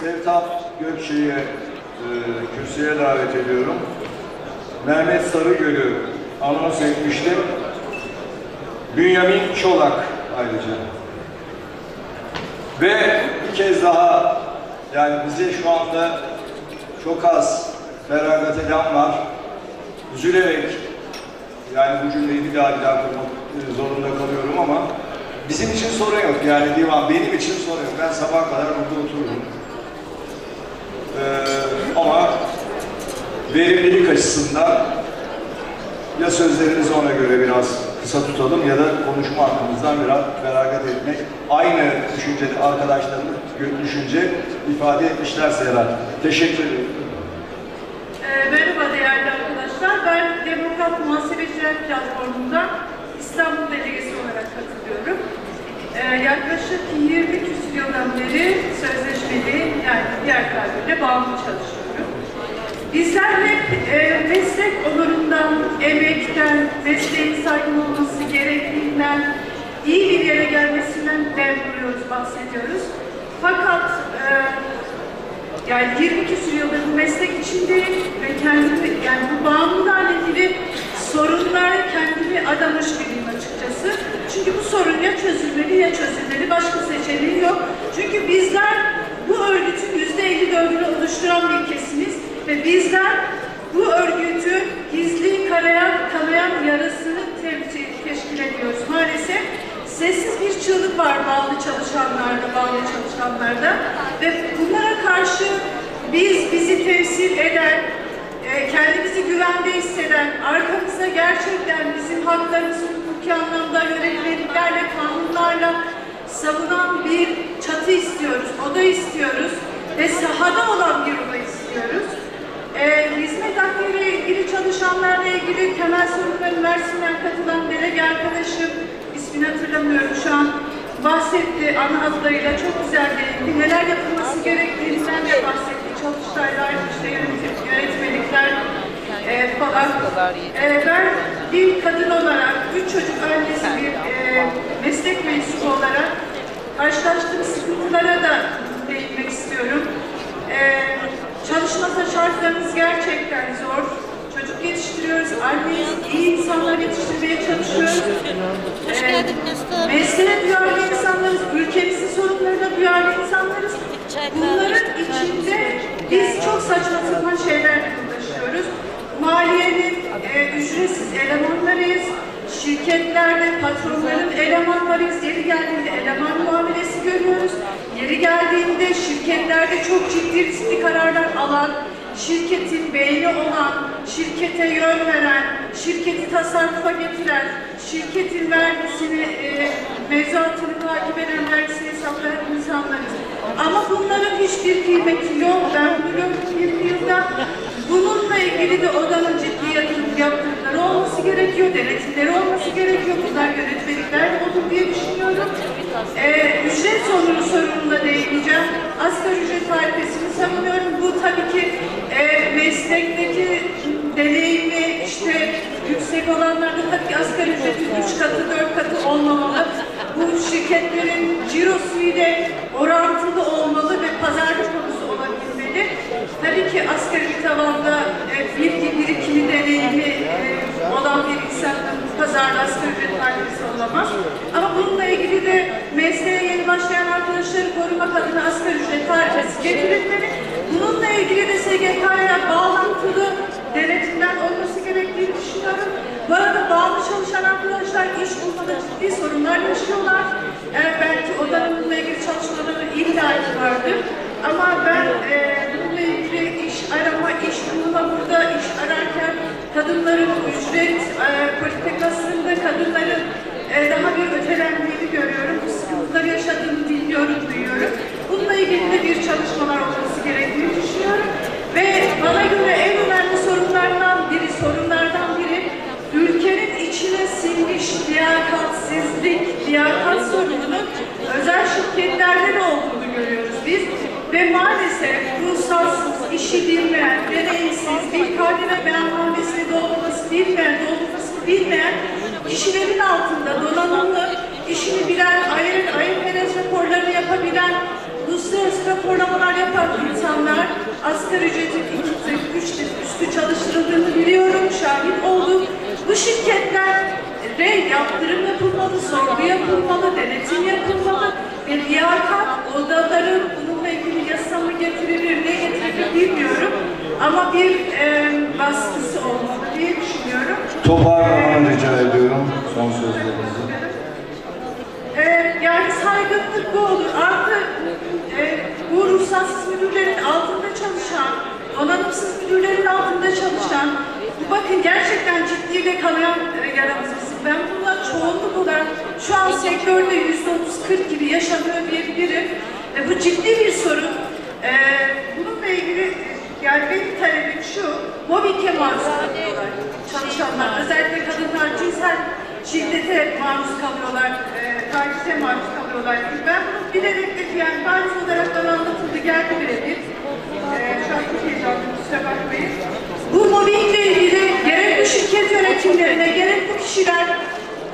Sevtap Gökçe'yi e, kürsüye davet ediyorum. Mehmet Sarıgöl'ü anons etmiştim. Bünyamin Çolak ayrıca. Ve bir kez daha yani bize şu anda çok az feragat eden var. Üzülerek yani bu cümleyi bir daha bir daha kurmak e, zorunda kalıyorum ama bizim için sorun yok. Yani divan benim için sorun yok. Ben sabaha kadar burada otururum. Ee, ama verimlilik açısından ya sözlerimizi ona göre biraz kısa tutalım ya da konuşma hakkımızdan biraz feragat etmek. Aynı düşüncede arkadaşlarımız düşünce ifade etmişlerse herhalde. Teşekkür ederim. Ee, Merhaba değerli arkadaşlar. Ben Demokrat Muhasebeciler Platformu'nda İstanbul Delegesi olarak katılıyorum. Ee, yaklaşık 20 küsur yıldan beri sözleşmeli yani diğer tabirle bağımlı çalışıyorum. Bizler hep e, meslek onurundan, emekten, mesleğin saygın olması gerektiğinden, iyi bir yere gelmesinden vuruyoruz, bahsediyoruz. Fakat e, yani 20 küsur yıldır bu meslek içindeyim ve kendimi, yani bu bağımlılıklarla ilgili sorunlara kendimi adamış biriyim açıkçası. Çünkü bu sorun ya çözülmeli ya çözülmeli, başka seçeneği yok. Çünkü bizler bu örgütün yüzde 54'ünü oluşturan bir kesimiz ve bizler bu örgütün gizli karayan, kanayan yarasını teşkil ediyoruz. Maalesef sessiz bir çığlık var bağlı çalışanlarda, bağlı çalışanlarda ve bunlara karşı biz bizi temsil eden, e, kendimizi güvende hisseden, arkamızda gerçekten bizim haklarımızı hukuki anlamda yönetmeliklerle, kanunlarla savunan bir çatı istiyoruz, oda istiyoruz ve sahada olan bir oda istiyoruz. E, hizmet haklarıyla ilgili çalışanlarla ilgili temel sorunları Mersin'den katılan delege arkadaşım, ismini hatırlamıyorum şu an, bahsetti ana adlarıyla çok güzel değindi. Neler yapılması gerektiğinden de bahsetti. Çalıştaylar, işte yönetim, yönetmelikler e, falan. E, ben bir kadın olarak, üç çocuk annesi bir e, meslek mensubu olarak karşılaştığım sıkıntılara da değinmek istiyorum. E, çalışma şartlarımız gerçekten zor. Çocuk yetiştiriyoruz, anneyiz, iyi insanlar yetiştirmeye çalışıyoruz. Hoş Ee, Mesut. Mesleğe duyarlı insanlarız, ülkemizin sorunlarına duyarlı insanlarız. Bunların içinde biz çok saçma sapan şeylerle uğraşıyoruz. Maliyenin e, ücretsiz elemanlarıyız. Şirketlerde patronların elemanlarıyız. Yeri geldiğinde eleman muamelesi görüyoruz. Yeri geldiğinde şirketlerde çok ciddi riskli kararlar alan, şirketin beyni olan, şirkete yön veren, şirketi tasarrufa getiren, şirketin vergisini, e, mevzuatını takip eden, vergisini hesaplayan insanlarız. Ama bunların hiçbir kıymeti yok. Ben bunu gördüm 20 yılda. Bununla ilgili de odanın ciddi yatırım yaptırımları olması gerekiyor, denetimleri olması gerekiyor. Bunlar yönetmelikler de olur diye düşünüyorum. Ee, ücret sorunu sorununda değineceğim. Asgari ücret tarifesini savunuyorum. Bu tabii ki e, meslekteki deneyimli, işte yüksek olanlarda tabii ki asgari ücretin üç katı, dört katı olmamalı. Bu şirketlerin cirosu ile orantılı olmalı ve pazarlık konusu olabilmeli. Tabii ki asgari tavanda e, bilgi birikimi deneyimi olan bir insanın pazarda asgari ücret tarifesi olamaz. Ama bununla ilgili de mesleğe yeni başlayan arkadaşları korumak adına asgari ücret tarifesi getirilmeli. Bununla ilgili de SGK'ya bağlantılı denetimler olması gerektiğini düşünüyorum. Bu arada bağlı çalışan arkadaşlar iş bulmada ciddi sorunlar yaşıyorlar. Yani belki odanın bununla ilgili çalışmaları illa vardır. Ama ben e, bununla ilgili iş arama, iş bulma burada iş kadınların ücret e, politikasında kadınların e, daha bir ötelendiğini görüyorum. Bu sıkıntıları yaşadığını biliyorum, duyuyorum. Bununla ilgili de bir çalışmalar olması gerektiğini düşünüyorum. Ve bana göre en önemli sorunlardan biri, sorunlardan biri ülkenin içine sinmiş liyakatsizlik, liyakat sorununun özel şirketlerde de olduğunu görüyoruz biz. Ve maalesef ruhsatsız, işi bilmeyen, deneyimsiz, bir KDV beyannamesini doldurması bilmeyen, doldurması bilmeyen kişilerin altında donanımlı, işini bilen, ayır, ayır perez raporlarını yapabilen, uluslararası raporlamalar yapan asgari ücretin iki tık, üç tık üstü çalıştırıldığını biliyorum, şahit oldum. Bu şirketlere yaptırım yapılmalı, sorgu yapılmalı, denetim yapılmalı ve liyakat odaların bununla ilgili getirilir, ne getirilir bilmiyorum. Ama bir e, baskısı olmalı diye düşünüyorum. Toparlamanı rica ediyorum son sözlerinizi. Ee, yani saygınlık bu olur. Artı e, bu ruhsatsız müdürlerin altında çalışan, donanımsız müdürlerin altında çalışan, bu bakın gerçekten ciddi ve kanayan e, yaramız bizim. Ben bundan çoğunluk olarak şu an sektörde yüzde otuz kırk gibi yaşanıyor diyebilirim. E, bu ciddi bir sorun. E, bununla ilgili e, yani benim talebim şu, mobbinge maruz kalıyorlar çalışanlar. Özellikle kadınlar cinsel şiddete maruz kalıyorlar, e, tacize maruz kalıyorlar. Ben bunu bilerek de yani bariz olarak bana anlatıldı, geldi birebir. E, şu an çok heyecanlıyım, kusura bakmayın. Bu mobbingle ilgili gerek bu şirket yönetimlerine, gerek bu kişiler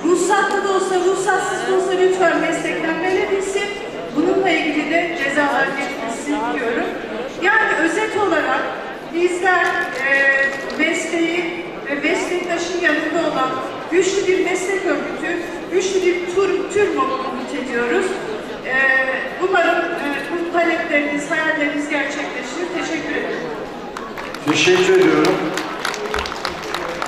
ruhsatlı da olsa, ruhsatsız da olsa lütfen meslekten verebilsin. Bununla ilgili de cezalar diyorum. Yani özet olarak bizler e, mesleği ve meslektaşın yanında olan güçlü bir meslek örgütü, güçlü bir tür, tür komite diyoruz. E, umarım e, bu talepleriniz, hayalleriniz gerçekleşir. Teşekkür ederim. Teşekkür ediyorum.